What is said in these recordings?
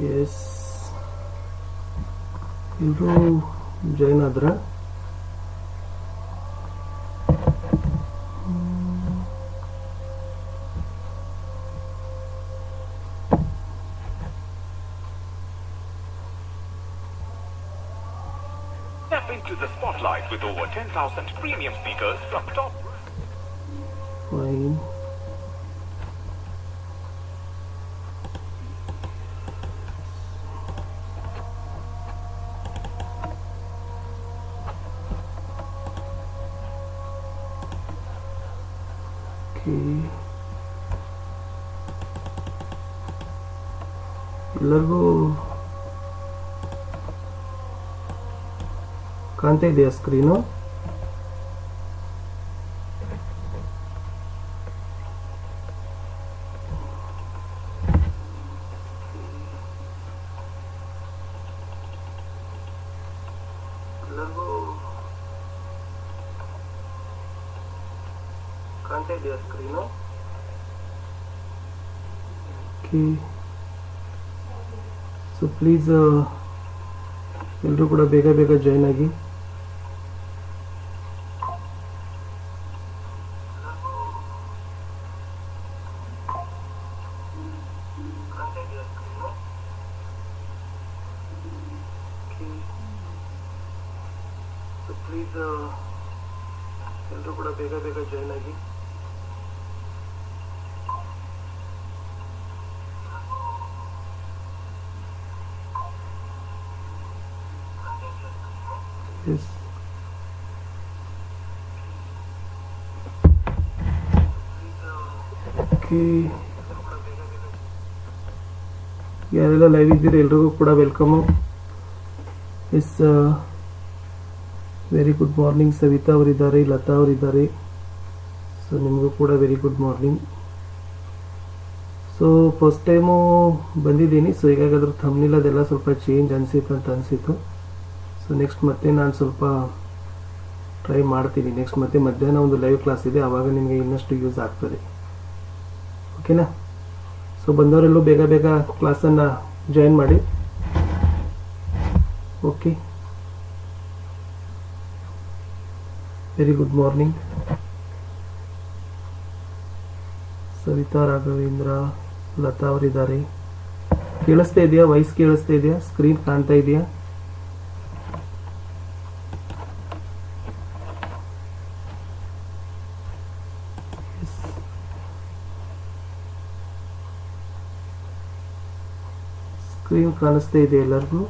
yes into Jainadra Step into the spotlight with over 10,000 premium speakers from top. Fine. Okay ಎಲ್ಲರಿಗೂ ಕಾಣ್ತಾ ಇದೆಯಾ screen ಎಲ್ಲರಿಗೂ ಕಾಣ್ತಾ ಇದೆಯಾ ಸ್ಕ್ರೀನು ಓಕೆ ಸೊ ಪ್ಲೀಸ್ ಎಲ್ಲರೂ ಕೂಡ ಬೇಗ ಬೇಗ ಜಾಯ್ನ್ ಆಗಿ. ಸೊ ಪ್ಲೀಸ್ ಎಲ್ಲರೂ ಕೂಡ ಬೇಗ ಬೇಗ ಜಾಯ್ನ್ ಆಗಿ ಎಸ್ ಓಕೆ ಯಾರೆಲ್ಲ ಲೈವ್ ಇದ್ದೀರಿ ಎಲ್ರಿಗೂ ಕೂಡ welcome yes very good morning Savita ಅವರಿದ್ದಾರೆ, ಲತಾ ಅವರಿದ್ದಾರೆ. ಸೊ ನಿಮಗೂ ಕೂಡ very good morning so first time ಬಂದಿದ್ದೀನಿ. ಸೊ ಈಗಾಗಾದ್ರೂ ಥಮ್ನಿಲ್ ಅದೆಲ್ಲ ಸ್ವಲ್ಪ ಚೇಂಜ್ ಅನಿಸಿತ್ತು ಅಂತ ಅನಿಸಿತ್ತು ಸೊ ನೆಕ್ಸ್ಟ್ ಮತ್ತೆ ನಾನು ಸ್ವಲ್ಪ ಟ್ರೈ ಮಾಡ್ತೀನಿ. ನೆಕ್ಸ್ಟ್ ಮತ್ತೆ ಮಧ್ಯಾಹ್ನ ಒಂದು ಲೈವ್ ಕ್ಲಾಸ್ ಇದೆ. ಆವಾಗ ನಿಮಗೆ ಇನ್ನಷ್ಟು ಯೂಸ್ ಆಗ್ತದೆ. ಓಕೆನಾ ಸೊ ಬಂದವರೆಲ್ಲೂ ಬೇಗ ಬೇಗ ಕ್ಲಾಸನ್ನು ಜಾಯಿನ್ ಮಾಡಿ. Okay very good morning Savita Raghavendra Lata ಅವರಿದ್ದಾರೆ. ಕೇಳಿಸ್ತಾ ಇದೆಯಾ? ವಾಯ್ಸ್ ಕೇಳಿಸ್ತಾ ಇದೆಯಾ? ಸ್ಕ್ರೀನ್ ಕಾಣ್ತಾ ಇದೆಯಾ? ಸ್ಕ್ರೀನ್ ಕಾಣಿಸ್ತಾ ಇದೆ ಎಲ್ಲರಿಗೂ.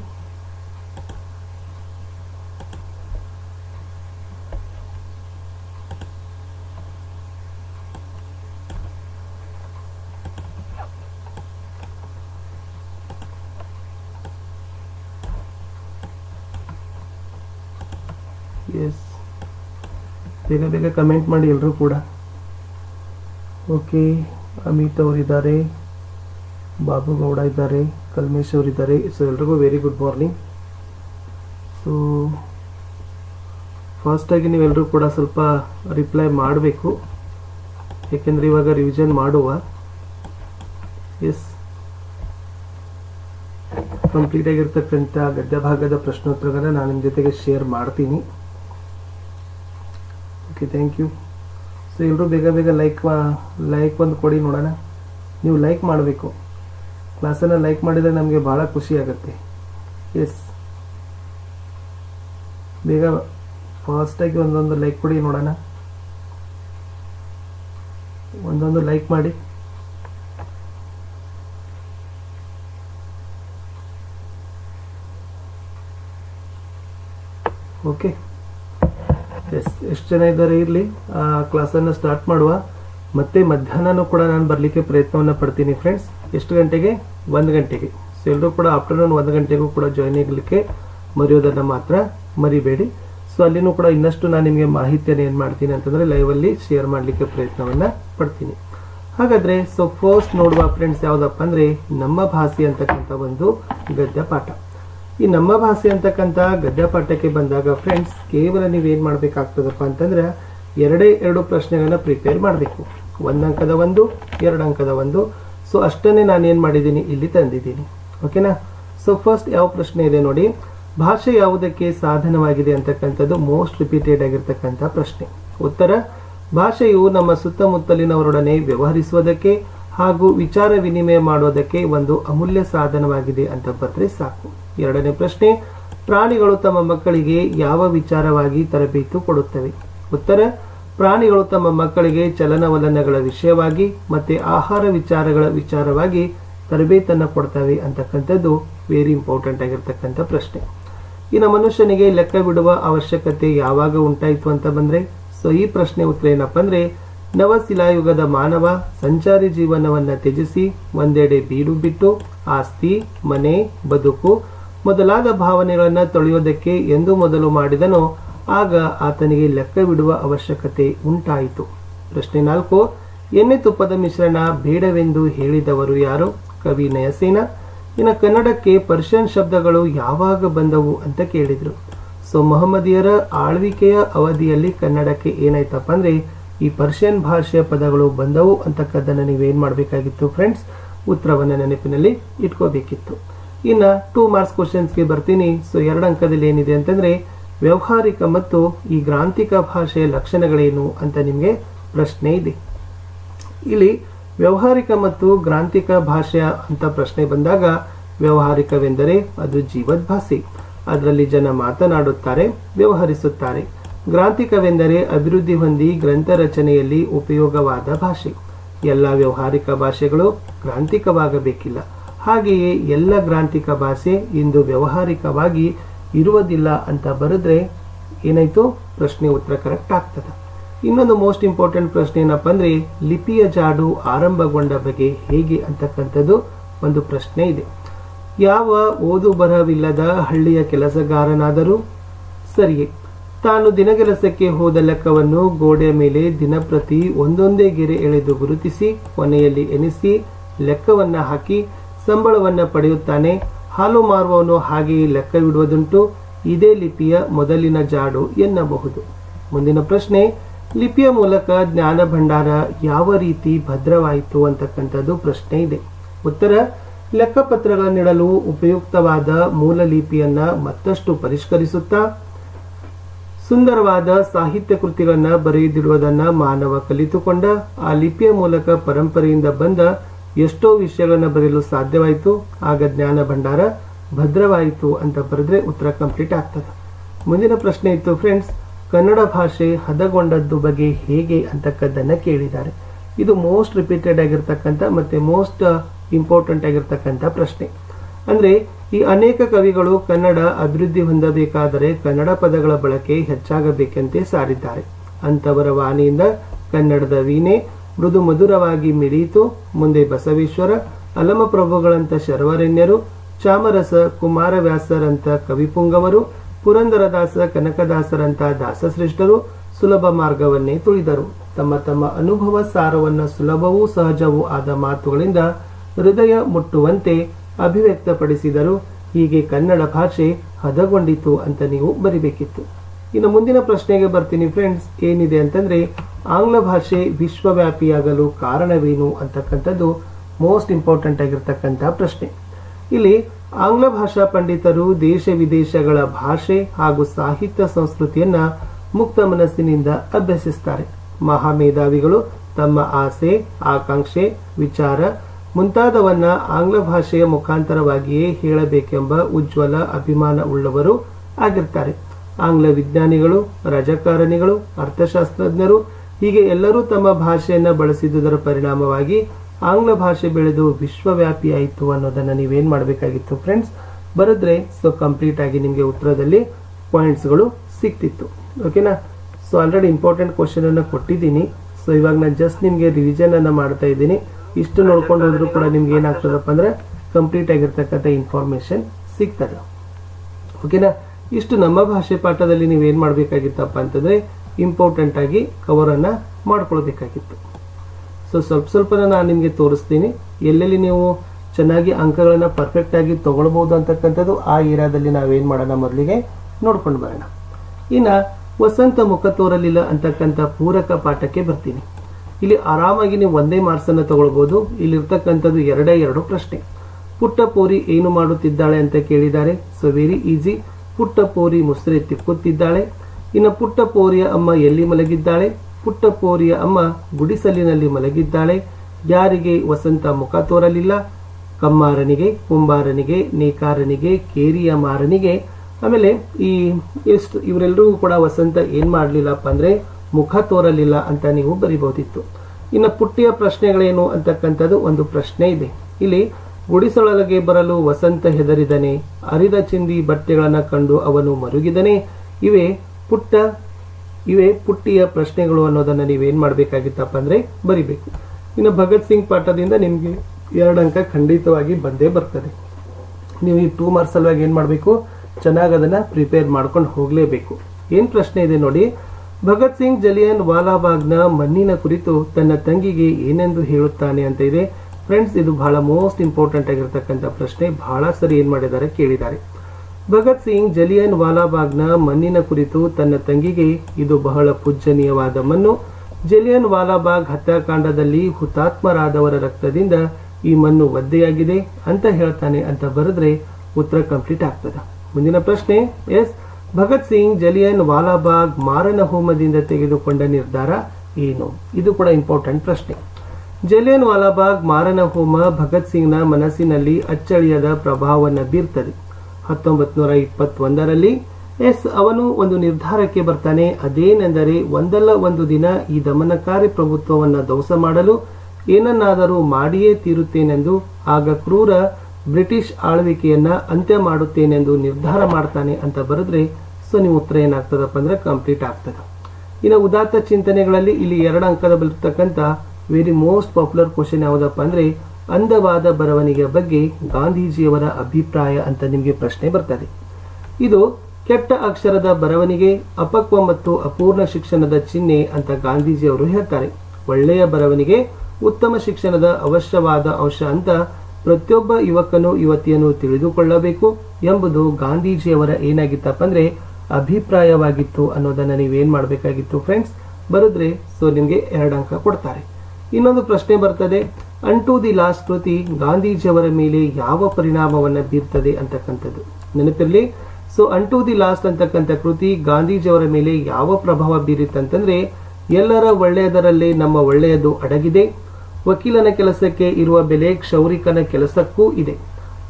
ಎಸ್ ಬೇಗ ಬೇಗ ಕಮೆಂಟ್ ಮಾಡಿ ಎಲ್ಲರೂ ಕೂಡ. ಓಕೆ ಅಮಿತ್ ಅವರಿದ್ದಾರೆ. ಬಾಬು ಗೌಡ ಇದ್ದಾರೆ ಕಲ್ಮೇಶ್ ಅವರಿದ್ದಾರೆ ಸೊ ಎಲ್ರಿಗೂ ವೆರಿ ಗುಡ್ ಮಾರ್ನಿಂಗ್ ಸೊ ಫಾಸ್ಟಾಗಿ ನೀವೆಲ್ಲರೂ ಕೂಡ ಸ್ವಲ್ಪ ರಿಪ್ಲೈ ಮಾಡಬೇಕು. ಏಕೆಂದರೆ ಇವಾಗ ರಿವಿಷನ್ ಮಾಡುವ. ಎಸ್ ಕಂಪ್ಲೀಟ್ ಆಗಿರ್ತಕ್ಕಂಥ ಗದ್ಯ ಭಾಗದ ಪ್ರಶ್ನೋತ್ತರಗಳನ್ನ ನಾನು ನಿಮ್ಮ ಜೊತೆಗೆ ಶೇರ್ ಮಾಡ್ತೀನಿ. ಓಕೆ ಥ್ಯಾಂಕ್ ಯು ಸೊ ಎಲ್ಲರೂ ಬೇಗ ಬೇಗ ಲೈಕ್ ಲೈಕ್ ಒಂದು ಕೊಡಿ ನೋಡೋಣ. ನೀವು ಲೈಕ್ ಮಾಡಬೇಕು. ಕ್ಲಾಸನ್ನು ಲೈಕ್ ಮಾಡಿದರೆ ನಮಗೆ ಭಾಳ ಖುಷಿ ಆಗುತ್ತೆ. ಎಸ್ ಬೇಗ ಫಾಸ್ಟಾಗಿ ಒಂದೊಂದು ಲೈಕ್ ಕೊಡಿ ನೋಡೋಣ. ಒಂದೊಂದು ಲೈಕ್ ಮಾಡಿ. ಓಕೆ ಎಸ್ ಎಷ್ಟು ಜನ ಇದ್ದಾರೆ ಇರಲಿ ಕ್ಲಾಸನ್ನು ಸ್ಟಾರ್ಟ್ ಮಾಡುವ. ಮತ್ತೆ ಮಧ್ಯಾಹ್ನನೂ ಕೂಡ ನಾನು ಬರಲಿಕ್ಕೆ ಪ್ರಯತ್ನವನ್ನು ಪಡ್ತೀನಿ ಫ್ರೆಂಡ್ಸ್ ಎಷ್ಟು ಗಂಟೆಗೆ? ಒಂದು ಗಂಟೆಗೆ. ಸೊ ಎಲ್ಲರೂ ಕೂಡ ಆಫ್ಟರ್ನೂನ್ ಒಂದು ಗಂಟೆಗೂ ಕೂಡ ಜಾಯ್ನ್ ಆಗಲಿಕ್ಕೆ ಮರೆಯೋದನ್ನು ಮಾತ್ರ ಮರಿಬೇಡಿ. ಸೊ ಅಲ್ಲಿನೂ ಕೂಡ ಇನ್ನಷ್ಟು ನಾನು ನಿಮಗೆ ಮಾಹಿತಿಯನ್ನು ಏನು ಮಾಡ್ತೀನಿ ಅಂತಂದರೆ ಲೈವಲ್ಲಿ ಶೇರ್ ಮಾಡಲಿಕ್ಕೆ ಪ್ರಯತ್ನವನ್ನು ಪಡ್ತೀನಿ. ಹಾಗಾದರೆ ಸೊ ಫಸ್ಟ್ ನೋಡುವ ಫ್ರೆಂಡ್ಸ್ ಯಾವುದಪ್ಪ ಅಂದರೆ ನಮ್ಮ ಭಾಷೆ ಅಂತಕ್ಕಂಥ ಒಂದು ಗದ್ಯ ಪಾಠ. ಈ ನಮ್ಮ ಭಾಷೆ ಅಂತಕ್ಕಂಥ ಗದ್ಯ ಪಾಠಕ್ಕೆ ಬಂದಾಗ ಫ್ರೆಂಡ್ಸ್ ಕೇವಲ ನೀವೇನು ಮಾಡಬೇಕಾಗ್ತದಪ್ಪ ಅಂತಂದ್ರೆ ಎರಡೇ ಎರಡು ಪ್ರಶ್ನೆಗಳನ್ನ ಪ್ರಿಪೇರ್ ಮಾಡಬೇಕು. ಒಂದು ಅಂಕದ ಒಂದು, ಎರಡು ಅಂಕದ ಒಂದು. ಸೊ ಅಷ್ಟನ್ನೇ ನಾನು ಏನು ಮಾಡಿದ್ದೀನಿ? ಇಲ್ಲಿ ತಂದಿದ್ದೀನಿ. ಓಕೆನಾ ಸೊ ಫಸ್ಟ್ ಯಾವ ಪ್ರಶ್ನೆ ಇದೆ ನೋಡಿ. ಭಾಷೆ ಯಾವುದಕ್ಕೆ ಸಾಧನವಾಗಿದೆ ಅಂತಕ್ಕಂಥದ್ದು ಮೋಸ್ಟ್ ರಿಪೀಟೆಡ್ ಆಗಿರ್ತಕ್ಕಂಥ ಪ್ರಶ್ನೆ. ಉತ್ತರ, ಭಾಷೆಯು ನಮ್ಮ ಸುತ್ತಮುತ್ತಲಿನವರೊಡನೆ ವ್ಯವಹರಿಸುವುದಕ್ಕೆ ಹಾಗೂ ವಿಚಾರ ವಿನಿಮಯ ಮಾಡೋದಕ್ಕೆ ಒಂದು ಅಮೂಲ್ಯ ಸಾಧನವಾಗಿದೆ ಅಂತ ಬರೆದ್ರೆ ಸಾಕು. ಎರಡನೇ ಪ್ರಶ್ನೆ, ಪ್ರಾಣಿಗಳು ತಮ್ಮ ಮಕ್ಕಳಿಗೆ ಯಾವ ವಿಚಾರವಾಗಿ ತರಬೇತು ಕೊಡುತ್ತವೆ? ಉತ್ತರ ಪ್ರಾಣಿಗಳು ತಮ್ಮ ಮಕ್ಕಳಿಗೆ ಚಲನವಲನಗಳ ವಿಷಯವಾಗಿ ಮತ್ತೆ ಆಹಾರ ವಿಚಾರಗಳ ವಿಚಾರವಾಗಿ ತರಬೇತನ್ನು ಕೊಡ್ತವೆ ಅಂತಕ್ಕಂಥದ್ದು ವೆರಿ ಇಂಪಾರ್ಟೆಂಟ್ ಆಗಿರ್ತಕ್ಕಂಥ ಪ್ರಶ್ನೆ. ಇನ್ನು ಮನುಷ್ಯನಿಗೆ ಲೆಕ್ಕ ಬಿಡುವ ಅವಶ್ಯಕತೆ ಯಾವಾಗ ಉಂಟಾಯಿತು ಅಂತ ಬಂದರೆ ಸೊ ಈ ಪ್ರಶ್ನೆ ಉತ್ತರ ಏನಪ್ಪ ಅಂದರೆ ನವಶಿಲಾಯುಗದ ಮಾನವ ಸಂಚಾರಿ ಜೀವನವನ್ನ ತ್ಯಜಿಸಿ ಒಂದೆಡೆ ಬೀಡು ಬಿಟ್ಟು ಆಸ್ತಿ, ಮನೆ, ಬದುಕು ಮೊದಲಾದ ಭಾವನೆಗಳನ್ನು ತೊಳೆಯೋದಕ್ಕೆ ಎಂದು ಮೊದಲು ಮಾಡಿದನೋ ಆಗ ಆತನಿಗೆ ಲೆಕ್ಕ ಬಿಡುವ ಅವಶ್ಯಕತೆ ಉಂಟಾಯಿತು. ಪ್ರಶ್ನೆ ನಾಲ್ಕು, ಎಣ್ಣೆ ತುಪ್ಪದ ಮಿಶ್ರಣ ಬೇಡವೆಂದು ಹೇಳಿದವರು ಯಾರು? ಕವಿ ನಯಸೇನ. ಇನ್ನು ಕನ್ನಡಕ್ಕೆ ಪರ್ಷಿಯನ್ ಶಬ್ದಗಳು ಯಾವಾಗ ಬಂದವು ಅಂತ ಕೇಳಿದ್ರು. ಸೊ, ಮೊಹಮ್ಮದಿಯರ ಆಳ್ವಿಕೆಯ ಅವಧಿಯಲ್ಲಿ ಕನ್ನಡಕ್ಕೆ ಏನಾಯ್ತಪ್ಪ ಅಂದ್ರೆ, ಈ ಪರ್ಷಿಯನ್ ಭಾಷೆಯ ಪದಗಳು ಬಂದವು ಅಂತಕ್ಕದ್ದನ್ನು ನೀವೇನ್ ಮಾಡಬೇಕಾಗಿತ್ತು ಫ್ರೆಂಡ್ಸ್ ಉತ್ತರವನ್ನ ನೆನಪಿನಲ್ಲಿ ಇಟ್ಕೋಬೇಕಿತ್ತು. ಇನ್ನ ಟೂ ಮಾರ್ಕ್ಸ್ ಕ್ವಶನ್ಸ್ಗೆ ಬರ್ತೀನಿ. ಸೊ ಎರಡು ಅಂಕದಲ್ಲಿ ಏನಿದೆ ಅಂತಂದ್ರೆ ವ್ಯವಹಾರಿಕ ಮತ್ತು ಈ ಗ್ರಾಂಥಿಕ ಭಾಷೆಯ ಲಕ್ಷಣಗಳೇನು ಅಂತ ನಿಮಗೆ ಪ್ರಶ್ನೆ ಇದೆ. ಇಲ್ಲಿ ವ್ಯವಹಾರಿಕ ಮತ್ತು ಗ್ರಾಂಥಿಕ ಭಾಷೆಯ ಅಂತ ಪ್ರಶ್ನೆ ಬಂದಾಗ ವ್ಯವಹಾರಿಕವೆಂದರೆ ಅದು ಜೀವದ್ ಭಾಷೆ ಅದರಲ್ಲಿ ಜನ ಮಾತನಾಡುತ್ತಾರೆ, ವ್ಯವಹರಿಸುತ್ತಾರೆ. ಗ್ರಾಂಥಿಕವೆಂದರೆ ಅಭಿವೃದ್ಧಿ ಹೊಂದಿ ಗ್ರಂಥ ರಚನೆಯಲ್ಲಿ ಉಪಯೋಗವಾದ ಭಾಷೆ. ಎಲ್ಲ ವ್ಯವಹಾರಿಕ ಭಾಷೆಗಳು ಗ್ರಾಂಥಿಕವಾಗಬೇಕಿಲ್ಲ. ಹಾಗೆಯೇ ಎಲ್ಲ ಗ್ರಾಂಥಿಕ ಭಾಷೆ ಇಂದು ವ್ಯವಹಾರಿಕವಾಗಿ ಇರುವುದಿಲ್ಲ ಅಂತ ಬರೆದ್ರೆ ಏನಾಯ್ತು? ಪ್ರಶ್ನೆ ಉತ್ತರ ಕರೆಕ್ಟ್ ಆಗ್ತದೆ. ಇನ್ನೊಂದು ಮೋಸ್ಟ್ ಇಂಪಾರ್ಟೆಂಟ್ ಪ್ರಶ್ನೆ ಏನಪ್ಪ ಅಂದ್ರೆ, ಲಿಪಿಯ ಜಾಡು ಆರಂಭಗೊಂಡ ಬಗ್ಗೆ ಹೇಗೆ ಅಂತಕ್ಕಂಥದ್ದು ಒಂದು ಪ್ರಶ್ನೆ ಇದೆ. ಯಾವ ಓದು ಬರಹವಿಲ್ಲದ ಹಳ್ಳಿಯ ಕೆಲಸಗಾರನಾದರೂ ಸರಿಯೇ ತಾನು ದಿನಗೆಲಸಕ್ಕೆ ಹೋದ ಲೆಕ್ಕವನ್ನು ಗೋಡೆಯ ಮೇಲೆ ದಿನಪ್ರತಿ ಒಂದೊಂದೇ ಗೆರೆ ಎಳೆದು ಗುರುತಿಸಿ, ಕೊನೆಯಲ್ಲಿ ಎನಿಸಿ ಲೆಕ್ಕವನ್ನ ಹಾಕಿ, ಸಂಬಳವನ್ನ ಪಡೆಯುತ್ತಾನೆ. ಹಾಲು ಮಾರುವವನು ಹಾಗೆಯೇ ಲೆಕ್ಕವಿಡುವುದುಂಟು ಇದೇ ಲಿಪಿಯ ಮೊದಲಿನ ಜಾಡು ಎನ್ನಬಹುದು. ಮುಂದಿನ ಪ್ರಶ್ನೆ, ಲಿಪಿಯ ಮೂಲಕ ಜ್ಞಾನ ಭಂಡಾರ ಯಾವ ರೀತಿ ಭದ್ರವಾಯಿತು ಅಂತಕ್ಕಂಥದ್ದು ಪ್ರಶ್ನೆ ಇದೆ. ಉತ್ತರ, ಲೆಕ್ಕಪತ್ರಗಳನ್ನಿಡಲು ಉಪಯುಕ್ತವಾದ ಮೂಲ ಲಿಪಿಯನ್ನ ಮತ್ತಷ್ಟು ಪರಿಷ್ಕರಿಸುತ್ತಾ, ಸುಂದರವಾದ ಸಾಹಿತ್ಯ ಕೃತಿಗಳನ್ನ ಬರೆಯದಿರುವುದನ್ನ ಮಾನವ ಕಲಿತುಕೊಂಡ, ಆ ಲಿಪಿಯ ಮೂಲಕ ಪರಂಪರೆಯಿಂದ ಬಂದ ಎಷ್ಟೋ ವಿಷಯಗಳನ್ನು ಬರೆಯಲು ಸಾಧ್ಯವಾಯಿತು, ಆಗ ಜ್ಞಾನ ಭಂಡಾರ ಭದ್ರವಾಯಿತು ಅಂತ ಬರೆದ್ರೆ ಉತ್ತರ ಕಂಪ್ಲೀಟ್ ಆಗ್ತದೆ. ಮುಂದಿನ ಪ್ರಶ್ನೆ ಇತ್ತು ಫ್ರೆಂಡ್ಸ್ ಕನ್ನಡ ಭಾಷೆ ಹದಗೊಂಡದ್ದು ಬಗ್ಗೆ ಹೇಗೆ ಅಂತಕ್ಕದ್ದನ್ನು ಕೇಳಿದ್ದಾರೆ. ಇದು ಮೋಸ್ಟ್ ರಿಪೀಟೆಡ್ ಆಗಿರ್ತಕ್ಕಂಥ ಮತ್ತೆ ಮೋಸ್ಟ್ ಇಂಪಾರ್ಟೆಂಟ್ ಆಗಿರ್ತಕ್ಕಂಥ ಪ್ರಶ್ನೆ. ಅಂದ್ರೆ, ಈ ಅನೇಕ ಕವಿಗಳು ಕನ್ನಡ ಅಭಿವೃದ್ಧಿ ಹೊಂದಬೇಕಾದರೆ ಕನ್ನಡ ಪದಗಳ ಬಳಕೆ ಹೆಚ್ಚಾಗಬೇಕಂತೆ ಸಾರಿದ್ದಾರೆ. ಅಂತವರ ವಾಣಿಯಿಂದ ಕನ್ನಡದ ವೀಣೆ ಮೃದು ಮಧುರವಾಗಿ ಮಿಡಿಯಿತು. ಮುಂದೆ ಬಸವೇಶ್ವರ ಅಲಮಪ್ರಭುಗಳಂತ ಶರ್ವರೆಣ್ಯರು, ಚಾಮರಸ ಕುಮಾರವ್ಯಾಸರಂತ ಕವಿಪುಂಗವರು, ಪುರಂದರದಾಸ ಕನಕದಾಸರಂತ ದಾಸಶ್ರೇಷ್ಠರು ಸುಲಭ ಮಾರ್ಗವನ್ನೇ ತುಳಿದರು. ತಮ್ಮ ತಮ್ಮ ಅನುಭವ ಸಾರವನ್ನ ಸುಲಭವೂ ಸಹಜವೂ ಆದ ಮಾತುಗಳಿಂದ ಹೃದಯ ಮುಟ್ಟುವಂತೆ ಅಭಿವ್ಯಕ್ತಪಡಿಸಿದರು. ಹೀಗೆ ಕನ್ನಡ ಭಾಷೆ ಹದಗೊಂಡಿತು ಅಂತ ನೀವು ಬರಿಬೇಕಿತ್ತು. ಇನ್ನು ಮುಂದಿನ ಪ್ರಶ್ನೆಗೆ ಬರ್ತೀನಿ ಫ್ರೆಂಡ್ಸ್ ಏನಿದೆ ಅಂತಂದ್ರೆ ಆಂಗ್ಲ ಭಾಷೆ ವಿಶ್ವವ್ಯಾಪಿಯಾಗಲು ಕಾರಣವೇನು ಅಂತಕ್ಕಂಥದ್ದು ಮೋಸ್ಟ್ ಇಂಪಾರ್ಟೆಂಟ್ ಆಗಿರ್ತಕ್ಕಂಥ ಪ್ರಶ್ನೆ. ಇಲ್ಲಿ ಆಂಗ್ಲ ಭಾಷಾ ಪಂಡಿತರು ದೇಶ ವಿದೇಶಗಳ ಭಾಷೆ ಹಾಗೂ ಸಾಹಿತ್ಯ ಸಂಸ್ಕೃತಿಯನ್ನ ಮುಕ್ತ ಮನಸ್ಸಿನಿಂದ ಅಭ್ಯಸಿಸ್ತಾರೆ. ಮಹಾಮೇಧಾವಿಗಳು ತಮ್ಮ ಆಸೆ, ಆಕಾಂಕ್ಷೆ, ವಿಚಾರ ಮುಂತಾದವನ್ನ ಆಂಗ್ಲ ಭಾಷೆಯ ಮುಖಾಂತರವಾಗಿಯೇ ಹೇಳಬೇಕೆಂಬ ಉಜ್ವಲ ಅಭಿಮಾನ ಉಳ್ಳವರು ಆಗಿರ್ತಾರೆ. ಆಂಗ್ಲ ವಿಜ್ಞಾನಿಗಳು, ರಾಜಕಾರಣಿಗಳು, ಅರ್ಥಶಾಸ್ತ್ರಜ್ಞರು ಹೀಗೆ ಎಲ್ಲರೂ ತಮ್ಮ ಭಾಷೆಯನ್ನು ಬಳಸಿದುದರ ಪರಿಣಾಮವಾಗಿ ಆಂಗ್ಲ ಭಾಷೆ ಬೆಳೆದು ವಿಶ್ವವ್ಯಾಪಿಯಾಯಿತು ಅನ್ನೋದನ್ನು ನೀವೇನು ಮಾಡಬೇಕಾಗಿತ್ತು ಫ್ರೆಂಡ್ಸ್ ಬರೆದ್ರೆ ಸೊ ಕಂಪ್ಲೀಟ್ ಆಗಿ ನಿಮಗೆ ಉತ್ತರದಲ್ಲಿ ಪಾಯಿಂಟ್ಸ್ಗಳು ಸಿಕ್ತಿತ್ತು. ಓಕೆನಾ ಸೊ ಆಲ್ರೆಡಿ ಇಂಪಾರ್ಟೆಂಟ್ ಕ್ವಶನ್ ಅನ್ನು ಕೊಟ್ಟಿದ್ದೀನಿ. ಸೊ ಇವಾಗ ನಾನು ಜಸ್ಟ್ ನಿಮಗೆ ರಿವಿಷನ್ ಅನ್ನು ಮಾಡ್ತಾ ಇದ್ದೀನಿ. ಇಷ್ಟು ನೋಡ್ಕೊಂಡು ಹೋದ್ರು ಕೂಡ ನಿಮ್ಗೆ ಏನಾಗ್ತದಪ್ಪ ಅಂದ್ರೆ ಕಂಪ್ಲೀಟ್ ಆಗಿರ್ತಕ್ಕಂಥ ಇನ್ಫಾರ್ಮೇಶನ್ ಸಿಗ್ತದೆ. ಓಕೆನಾ ಇಷ್ಟು ನಮ್ಮ ಭಾಷೆ ಪಾಠದಲ್ಲಿ ನೀವೇನ್ ಮಾಡಬೇಕಾಗಿತ್ತಪ್ಪ ಅಂತಂದ್ರೆ ಇಂಪಾರ್ಟೆಂಟ್ ಆಗಿ ಕವರ್ ಅನ್ನ ಮಾಡ್ಕೊಳ್ಬೇಕಾಗಿತ್ತು. ಸೊ ಸ್ವಲ್ಪ ಸ್ವಲ್ಪ ನಾನು ನಿಮಗೆ ತೋರಿಸ್ತೀನಿ. ಎಲ್ಲೆಲ್ಲಿ ನೀವು ಚೆನ್ನಾಗಿ ಅಂಕಗಳನ್ನು ಪರ್ಫೆಕ್ಟ್ ಆಗಿ ತಗೊಳ್ಬಹುದು ಅಂತಕ್ಕಂಥದ್ದು ಆ ಏರಿಯಾದಲ್ಲಿ ನಾವೇನು ಮಾಡೋಣ ಮೊದಲಿಗೆ ನೋಡ್ಕೊಂಡು ಬರೋಣ. ಇನ್ನ ವಸಂತ ಮುಖ ತೋರಲಿಲ್ಲ ಅಂತಕ್ಕಂಥ ಪೂರಕ ಪಾಠಕ್ಕೆ ಬರ್ತೀನಿ. ಇಲ್ಲಿ ಆರಾಮಾಗಿ ನೀವು ಒಂದೇ ಮಾರ್ಕ್ಸನ್ನು ಅನ್ನ ತಗೊಳ್ಬಹುದು ಇಲ್ಲಿರ್ತಕ್ಕಂಥದ್ದು ಎರಡೇ ಎರಡು ಪ್ರಶ್ನೆ. ಪುಟ್ಟ ಪೋರಿ ಏನು ಮಾಡುತ್ತಿದ್ದಾಳೆ ಅಂತ ಕೇಳಿದ್ದಾರೆ. ಸೊ ವೆರಿ ಈಸಿ ಪುಟ್ಟ ಪೋರಿ ಮುಸ್ರೆ ತಿಕ್ಕುತ್ತಿದ್ದಾಳೆ. ಇನ್ನು ಪುಟ್ಟ ಪೋರಿಯ ಅಮ್ಮ ಎಲ್ಲಿ ಮಲಗಿದ್ದಾಳೆ? ಪುಟ್ಟ ಪೋರಿಯ ಅಮ್ಮ ಗುಡಿಸಲಿನಲ್ಲಿ ಮಲಗಿದ್ದಾಳೆ. ಯಾರಿಗೆ ವಸಂತ ಮುಖ ತೋರಲಿಲ್ಲ? ಕಮ್ಮಾರನಿಗೆ, ಕುಂಬಾರನಿಗೆ, ನೇಕಾರನಿಗೆ, ಕೇರಿಯ ಮಾರನಿಗೆ. ಆಮೇಲೆ ಈ ಎಷ್ಟು ಇವರೆಲ್ಲರಿಗೂ ಕೂಡ ವಸಂತ ಏನ್ ಮಾಡಲಿಲ್ಲಪ್ಪ ಅಂದ್ರೆ ಮುಖ ತೋರಲಿಲ್ಲ ಅಂತ ನೀವು ಬರಿಬಹುದಿತ್ತು. ಇನ್ನು ಪುಟ್ಟಿಯ ಪ್ರಶ್ನೆಗಳೇನು ಅಂತಕ್ಕಂಥದ್ದು ಒಂದು ಪ್ರಶ್ನೆ ಇದೆ. ಇಲ್ಲಿ ಗುಡಿಸೊಳಗೆ ಬರಲು ವಸಂತ ಹೆದರಿದನೆ, ಅರಿದ ಚಿಂದಿ ಬಟ್ಟೆಗಳನ್ನು ಕಂಡು ಅವನು ಮರುಗಿದನೆ. ಇವೇ ಪುಟ್ಟ ಇವೆ, ಪುಟ್ಟಿಯ ಪ್ರಶ್ನೆಗಳು ಅನ್ನೋದನ್ನ ನೀವೇನು ಮಾಡಬೇಕಾಗಿತ್ತಪ್ಪ ಅಂದ್ರೆ ಬರಿಬೇಕು. ಇನ್ನು ಭಗತ್ ಸಿಂಗ್ ಪಾಠದಿಂದ ನಿಮಗೆ ಎರಡು ಅಂಕ ಖಂಡಿತವಾಗಿ ಬಂದೇ ಬರ್ತದೆ. ನೀವು ಈ ಟೂ ಮಾರ್ಕ್ಸ್ ಸಲುವಾಗಿ ಏನು ಮಾಡಬೇಕು? ಚೆನ್ನಾಗಿ ಅದನ್ನ ಪ್ರಿಪೇರ್ ಮಾಡ್ಕೊಂಡು ಹೋಗಲೇಬೇಕು. ಏನು ಪ್ರಶ್ನೆ ಇದೆ ನೋಡಿ, ಭಗತ್ ಸಿಂಗ್ ಜಲಿಯನ್ ವಾಲಾಬಾಗ್ನ ಮಣ್ಣಿನ ಕುರಿತು ತನ್ನ ತಂಗಿಗೆ ಏನೆಂದು ಹೇಳುತ್ತಾನೆ ಅಂತ ಇದೆ. ಫ್ರೆಂಡ್ಸ್ ಇದು ಬಹಳ ಮೋಸ್ಟ್ ಇಂಪಾರ್ಟೆಂಟ್ ಆಗಿರ್ತಕ್ಕಂಥ ಪ್ರಶ್ನೆ. ಬಹಳ ಸರಿ ಏನು ಮಾಡಿದ್ದಾರೆ ಕೇಳಿದ್ದಾರೆ. ಭಗತ್ ಸಿಂಗ್, ಜಲಿಯನ್ ವಾಲಾಬಾಗ್ನ ಮಣ್ಣಿನ ಕುರಿತು ತನ್ನ ತಂಗಿಗೆ ಇದು ಬಹಳ ಪೂಜ್ಯನೀಯವಾದ ಮಣ್ಣು. ಜಲಿಯನ್ ವಾಲಾಬಾಗ್ ಹತ್ಯಾಕಾಂಡದಲ್ಲಿ ಹುತಾತ್ಮರಾದವರ ರಕ್ತದಿಂದ ಈ ಮಣ್ಣು ಒದ್ದೆಯಾಗಿದೆ ಅಂತ ಹೇಳ್ತಾನೆ ಅಂತ ಬರೆದ್ರೆ ಉತ್ತರ ಕಂಪ್ಲೀಟ್ ಆಗ್ತದೆ. ಮುಂದಿನ ಪ್ರಶ್ನೆ, ಎಸ್, ಭಗತ್ ಸಿಂಗ್, ಜಲಿಯನ್ ವಾಲಾಬಾಗ್ ಮಾರನ ಹೋಮದಿಂದ ತೆಗೆದುಕೊಂಡ ನಿರ್ಧಾರ ಏನು? ಇದು ಕೂಡ ಇಂಪಾರ್ಟೆಂಟ್ ಪ್ರಶ್ನೆ. ಜಲಿಯನ್ ವಾಲಾಬಾಗ್ ಮಾರನ ಹೋಮ ಭಗತ್ ಸಿಂಗ್ನ ಮನಸ್ಸಿನಲ್ಲಿ ಅಚ್ಚಳಿಯದ ಪ್ರಭಾವವನ್ನು ಬೀರ್ತದೆ. ಹತ್ತೊಂಬತ್ ನೂರ ಇಪ್ಪತ್ತೊಂದರಲ್ಲಿ ಎಸ್ ಅವನು ಒಂದು ನಿರ್ಧಾರಕ್ಕೆ ಬರ್ತಾನೆ. ಅದೇನೆಂದರೆ ಒಂದಲ್ಲ ಒಂದು ದಿನ ಈ ದಮನಕಾರಿ ಪ್ರಭುತ್ವವನ್ನು ಧ್ವಂಸ ಮಾಡಲು ಏನನ್ನಾದರೂ ಮಾಡಿಯೇ ತೀರುತ್ತೇನೆಂದು ಆಗ ಕ್ರೂರ ಬ್ರಿಟಿಷ್ ಆಳ್ವಿಕೆಯನ್ನ ಅಂತ್ಯ ಮಾಡುತ್ತೇನೆಂದು ನಿರ್ಧಾರ ಮಾಡ್ತಾನೆ ಅಂತ ಬರೆದ್ರೆ ಸೊ ನಿಮ್ಮ ಉತ್ತರ ಏನಾಗ್ತದಪ್ಪ ಅಂದ್ರೆ ಕಂಪ್ಲೀಟ್ ಆಗ್ತದೆ. ಇನ್ನು ಉದಾತ್ತ ಚಿಂತನೆಗಳಲ್ಲಿ ಇಲ್ಲಿ ಎರಡು ಅಂಕದ ಬರ್ತಕ್ಕಂಥ ವೆರಿ ಮೋಸ್ಟ್ ಪಾಪ್ಯುಲರ್ ಕ್ವಶನ್ ಯಾವುದಪ್ಪ ಅಂದ್ರೆ ಅಂದವಾದ ಬರವಣಿಗೆಯ ಬಗ್ಗೆ ಗಾಂಧೀಜಿಯವರ ಅಭಿಪ್ರಾಯ ಅಂತ ನಿಮಗೆ ಪ್ರಶ್ನೆ ಬರ್ತದೆ. ಇದು ಕೆಟ್ಟ ಅಕ್ಷರದ ಬರವಣಿಗೆ, ಅಪಕ್ವ ಮತ್ತು ಅಪೂರ್ಣ ಶಿಕ್ಷಣದ ಚಿಹ್ನೆ ಅಂತ ಗಾಂಧೀಜಿಯವರು ಹೇಳ್ತಾರೆ. ಒಳ್ಳೆಯ ಬರವಣಿಗೆ, ಉತ್ತಮ ಶಿಕ್ಷಣದ ಅವಶ್ಯವಾದ ಅಂಶ ಅಂತ ಪ್ರತಿಯೊಬ್ಬ ಯುವಕನು ಯುವತಿಯನ್ನು ತಿಳಿದುಕೊಳ್ಳಬೇಕು ಎಂಬುದು ಗಾಂಧೀಜಿಯವರ ಏನಾಗಿತ್ತಪ್ಪ ಅಂದ್ರೆ ಅಭಿಪ್ರಾಯವಾಗಿತ್ತು ಅನ್ನೋದನ್ನ ನೀವೇನ್ ಮಾಡಬೇಕಾಗಿತ್ತು ಫ್ರೆಂಡ್ಸ್ ಬರೆದ್ರೆ ಸೊ ನಿಮಗೆ ಎರಡು ಅಂಕ ಕೊಡ್ತಾರೆ. ಇನ್ನೊಂದು ಪ್ರಶ್ನೆ ಬರ್ತದೆ. ಅಂಟು ದಿ ಲಾಸ್ಟ್ ಕೃತಿ ಗಾಂಧೀಜಿಯವರ ಮೇಲೆ ಯಾವ ಪರಿಣಾಮವನ್ನು ಬೀರ್ತದೆ ಅಂತಕ್ಕಂಥದ್ದು. ನೆನಪಿರಲಿ, ಸೊ ಅಂಟು ದಿ ಲಾಸ್ಟ್ ಅಂತಕ್ಕಂಥ ಕೃತಿ ಗಾಂಧೀಜಿಯವರ ಮೇಲೆ ಯಾವ ಪ್ರಭಾವ ಬೀರಿತ್ತಂತಂದ್ರೆ, ಎಲ್ಲರ ಒಳ್ಳೆಯದರಲ್ಲಿ ನಮ್ಮ ಒಳ್ಳೆಯದು ಅಡಗಿದೆ. ವಕೀಲನ ಕೆಲಸಕ್ಕೆ ಇರುವ ಬೆಲೆ ಕ್ಷೌರಿಕನ ಕೆಲಸಕ್ಕೂ ಇದೆ.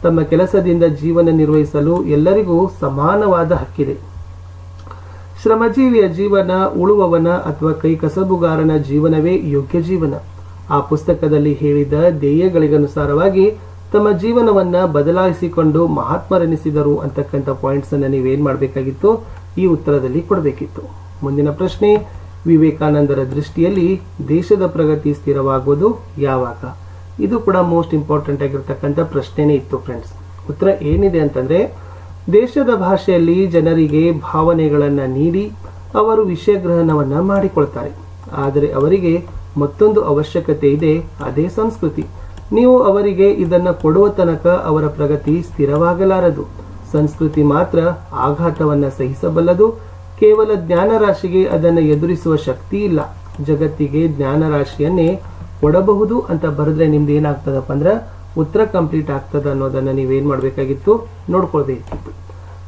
ತಮ್ಮ ಕೆಲಸದಿಂದ ಜೀವನ ನಿರ್ವಹಿಸಲು ಎಲ್ಲರಿಗೂ ಸಮಾನವಾದ ಹಕ್ಕಿದೆ. ಶ್ರಮಜೀವಿಯ ಜೀವನ, ಉಳುವವನ ಅಥವಾ ಕೈ ಕಸಬುಗಾರನ ಜೀವನವೇ ಯೋಗ್ಯ ಜೀವನ. ಆ ಪುಸ್ತಕದಲ್ಲಿ ಹೇಳಿದ ಧ್ಯೇಯಗಳಿಗನುಸಾರವಾಗಿ ತಮ್ಮ ಜೀವನವನ್ನ ಬದಲಾಯಿಸಿಕೊಂಡು ಮಹಾತ್ಮರೆನಿಸಿದರು ಅಂತಕ್ಕಂಥ ಪಾಯಿಂಟ್ಸ್ ಅನ್ನ ನೀವೇನ್ ಮಾಡಬೇಕಾಗಿತ್ತು? ಈ ಉತ್ತರದಲ್ಲಿ ಕೊಡಬೇಕಿತ್ತು. ಮುಂದಿನ ಪ್ರಶ್ನೆ, ವಿವೇಕಾನಂದರ ದೃಷ್ಟಿಯಲ್ಲಿ ದೇಶದ ಪ್ರಗತಿ ಸ್ಥಿರವಾಗುವುದು ಯಾವಾಗ? ಇದು ಕೂಡ ಮೋಸ್ಟ್ ಇಂಪಾರ್ಟೆಂಟ್ ಆಗಿರ್ತಕ್ಕಂಥ ಪ್ರಶ್ನೆನೇ ಇತ್ತು ಫ್ರೆಂಡ್ಸ್ ಉತ್ತರ ಏನಿದೆ ಅಂತಂದ್ರೆ, ದೇಶದ ಭಾಷೆಯಲ್ಲಿ ಜನರಿಗೆ ಭಾವನೆಗಳನ್ನು ನೀಡಿ ಅವರು ವಿಷಯ ಗ್ರಹಣವನ್ನ ಮಾಡಿಕೊಳ್ತಾರೆ. ಆದರೆ ಅವರಿಗೆ ಮತ್ತೊಂದು ಅವಶ್ಯಕತೆ ಇದೆ, ಅದೇ ಸಂಸ್ಕೃತಿ. ನೀವು ಅವರಿಗೆ ಇದನ್ನ ಕೊಡುವ ತನಕ ಅವರ ಪ್ರಗತಿ ಸ್ಥಿರವಾಗಲಾರದು. ಸಂಸ್ಕೃತಿ ಮಾತ್ರ ಆಘಾತವನ್ನ ಸಹಿಸಬಲ್ಲದು. ಕೇವಲ ಜ್ಞಾನರಾಶಿಗೆ ಅದನ್ನು ಎದುರಿಸುವ ಶಕ್ತಿ ಇಲ್ಲ. ಜಗತ್ತಿಗೆ ಜ್ಞಾನರಾಶಿಯನ್ನೇ ಕೊಡಬಹುದು ಅಂತ ಬರೆದ್ರೆ ನಿಮ್ದು ಏನಾಗ್ತದಪ್ಪ ಅಂದ್ರೆ ಉತ್ತರ ಕಂಪ್ಲೀಟ್ ಆಗ್ತದ ಅನ್ನೋದನ್ನ ನೀವೇನ್ ಮಾಡ್ಬೇಕಾಗಿತ್ತು? ನೋಡ್ಕೊಳ್ಬೇಕಿತ್ತು.